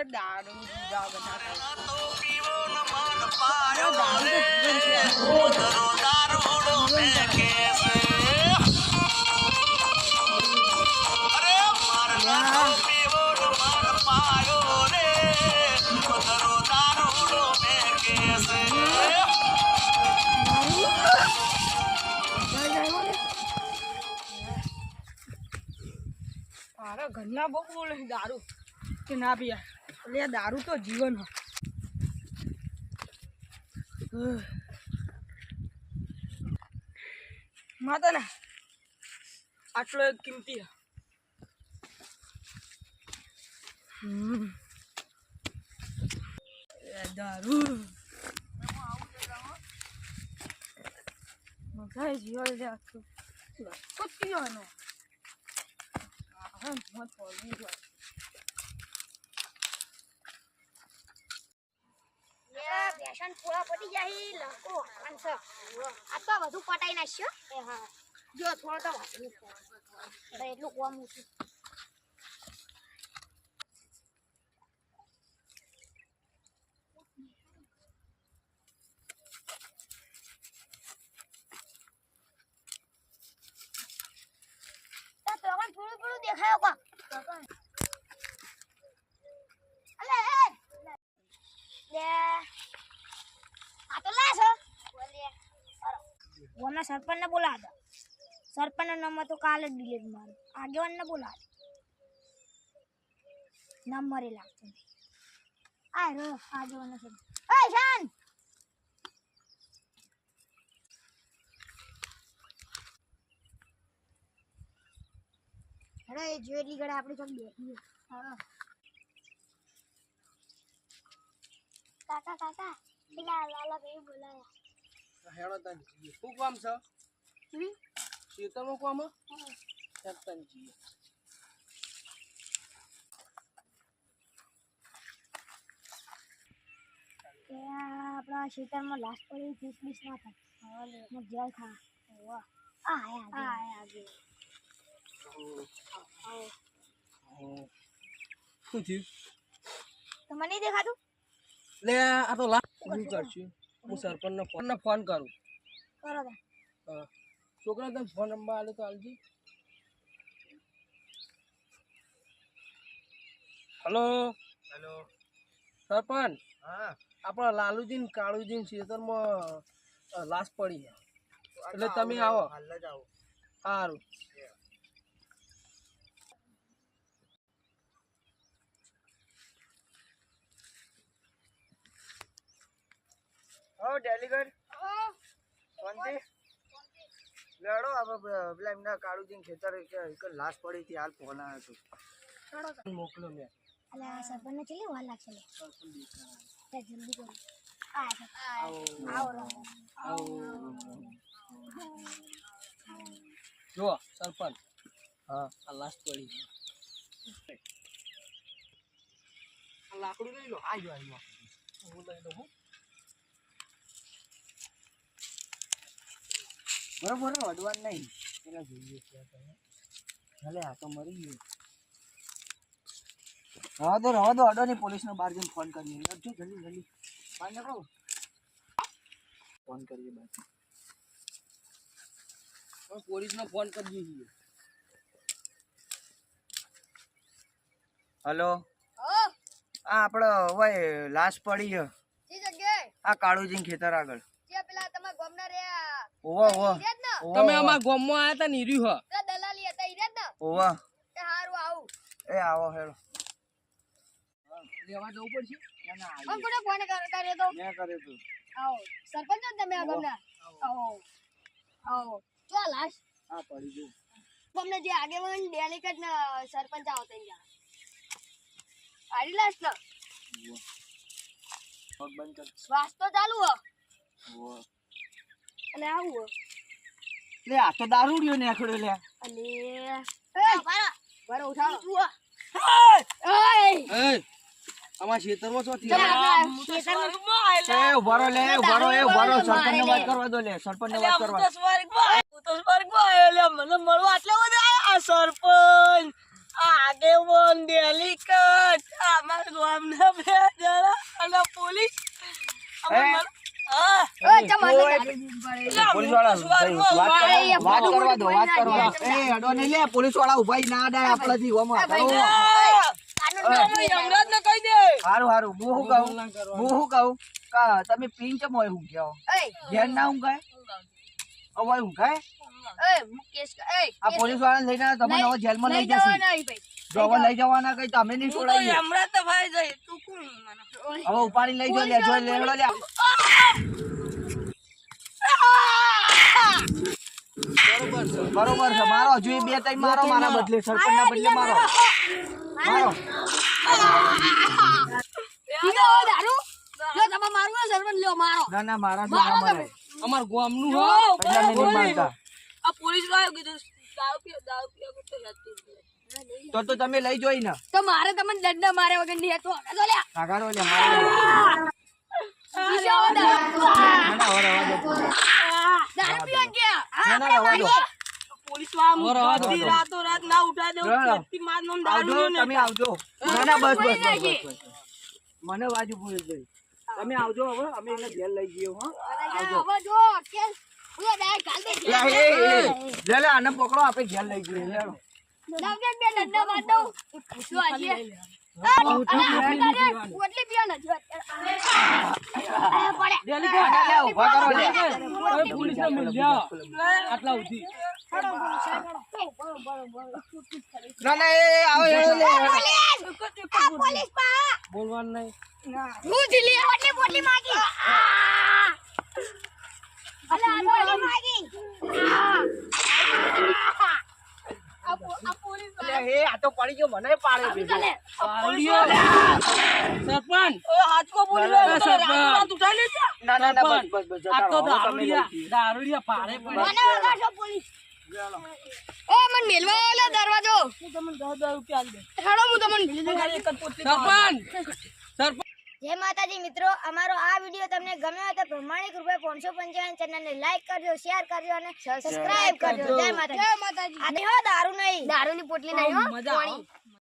એ દારૂ પીવા બધા આ દારૂ તો જીવન છે મારા ઘરના બહુ બોલે છે દારૂ કે ના પીયા એટલે દારૂ તો જીવન હોય માતા ને આટલો એક કિંમતી દારૂ. મજા જીવન લે આખું. કુત્તી હોય હા મત બોલવી વ્યસન પૂરા પડી જાય લખો આંસ આ તો બધું પટાઈ નાખ્યો એ હા. જો થોડો તો એટલું કોમ છું તો થોડું પૂરું દેખાયો કો અલે એ લે આ તો લાશ બોલે હમણાં સરપંચને બોલાવો સરપંચનો નંબર તો કાલે જ ડિલીટ મારો. આગેવાનને બોલાવો નંબરે લાગતો આ રો આગેવાનનો છે. ઓય શાન! હેડો, એ જો એટલી ઘડી આપણે ચોક બેઠી હા કાકા કાકા, પેલા ભાઈ બોલાયા. હેડો તન જીએ શું કામ છે? હમ? કામ હે? તન જીએ આપણા ખેતરમાં લાશ પડી ત્રીસ બીસ ના થાય જેલ ખા આ આયા આ આયા આજે શું થયું? તો મને નહીં દેખાતું? લે આ તો લા શું કરશું હું સરપંચને ફોનને ફોન કરું. કરો હા. છોકરા તમે ફોન નંબર આલે તો આલજી. હલો? હેલો. સરપંચ? હા. આપણા લાલુજી ને કાળુજી ખેતરમાં લાશ પડી છે. એટલે તમે આવો હાલ જ આવો. સારું હો ડેલીગઢ. શાંતિ. લેડો આ પેલા એમના કાળુજી ખેતર કે એક લાશ પડી હતી હાલ ફોન આવ્યો હતો. મોકલો મેં. અલે આ સરપંચને ચેલી વાર લાગશે લે. તે જલ્દી કરો આ. આવો. રંગો. સરપંચ. હા. આ લાશ પડી. છે. આ લાકડું લઈ લો. આજો આજો હું લઈ લઉં હું. બરોબર અડવાન નહીં. પેલા જોઈએ છે ભલે આ તો મરી ગયું. રવા દો રવા દો અડો નહીં પોલીસને બહાર જઈને ફોન કરીએ. જો જલ્દી જલ્દી. બહાર નીકળો. ફોન કરીએ હવે પોલીસને ફોન કરી દઈએ હલો? આ આપણો ભાઈ લાશ પડી છે. આ કાળુજી ખેતર આગળ. ઓવા ઓવા તમે અમારા ગામમાં આયા તા ને ઈર્યું હ. દલાલી હતા ઈરેજ ને ઓવા તે હારું આવું. એ આવો હેડો. લેવા જવું પડશે? ના ના કોણ કોને ફોન કર્યો તો? મેં કરે તું. આવો. સરપંચ તમે આ ગામના આવો. આવો જો આ લાશ. હા પડી જો તમને જે આગેવાન ડેલિકેટ ને સરપંચ આવતા અહીંયા આડી લાશ ને કર. શ્વાસ તો ચાલુ હો. અને આવું હો. લે આ તો દારૂડિયો ને આખડો લે. અને એ! બારા ઓય! એ અમાર ખેતરમાં થયું આપણે ખેતરમાં એ ઉભારો લે ઉભારો એ ઉભારો. સરપંચ ને વાત કરવા દો લે સરપંચ ને વાત કરવા મને મળવા આટલા બધા આ સરપંચ આ આગેવાન ડેલીકટ આ અમારા ગામના બે જણા અને પોલીસ અમે હે? મળ- હા ઓય ચમ મને ગાડી દીધી પડે. પોલીસવાળા ભાઈ, વાત કરવા- દો વાત કરવા એ અડો નહીં લે પોલીસવાળા ઊભા ના આડાય આપણા જીવવામાં હારું. હારું હું શું કહું? હું શું કહું? કા તમે પીન ચમ હોય હું કહો ઓય, ઘેર ના ઊંઘાય? કાય ઊંઘાય? ઓય, મુકેશ, આ પોલીસવાળા લઈને તમે તમને હવે જેલમાં લઈ જશે. નહીં ભાઈ. જો હવે લઈ જવાના કઈ તમે નહીં તું હમણાં તો ભાઈ જઈ તું કોણ? હવે ઉપાડી લઈ જો લે લેવડો લે બરોબર છે. મારો હજુ બે ત્રણ મારો મારા બદલે સરપંચના બદલે મારો. મારો. ના ના મારા થી મારો ના તમે. મરાય. અમાર ગામનું હો, હો એટલે અમે નહીં માનતા. આ પોલીસવાળા કીધું દારૂ પીઓ દારૂ પીઓ તો યાદ તો તો તમે લઈ જોઈ ને. તો મારે તમને દંડ મારે વગરની હતો તો લે ના ના ને બધી રાતો રાત ના ઉઠાય. ખેતી મારનો ને દારૂ આવજો ને તમે આવજો. ના ના બસ બસ બસ, નાખી. બસ બસ. મને બાજુ ભૂલી ભાઈ તમે આવજો હવે અમે એને જેલ લઈ જઈએ હો. હવે જો કાલ દે. લે આને પકડો આપણે જેલ લઈ જઈએ લેડો. બે દઉં. પૂછવા આવીએ પડે કરો લે. મળ્યા આટલા સુધી. ના ના એ આવો હેડો લે આ પોલીસ પા બોલવાન નહીં. હું જીલી પોટલી પોટલી માગી. અલે આ પોટલી માગી. આ આ પોલીસ લે, એ આ તો પડી ગયો મને પાડે. ચાલે સરપંચ. ઓ હાથકો બોલી વાળા સરપંચ. તું લેશે ના ના ના બસ બસ બસ આ તો દારૂડિયા દારૂડિયા પાડે પડે. મને વગાડો પોલીસ. ઓ મન મેલવા આલો દરવાજો. હું તમને દસ હજાર રૂપિયા આલ દે હેડો હું તમને એક જ પોટલી સરપંચ! સરપંચ! જય માતાજી મિત્રો અમારો આ વીડિયો તમને ગમ્યો હોય તો પ્રમાણિક રૂપે પાંચસો પંચાવન ચેનલને લાઈક કરજો શેર કરજો અને સબસ્ક્રાઇબ કરજો. જય માતાજી. જય માતાજી. આ નહીં હો દારૂ નહીં. દારૂની પોટલી નહીં હો મજા.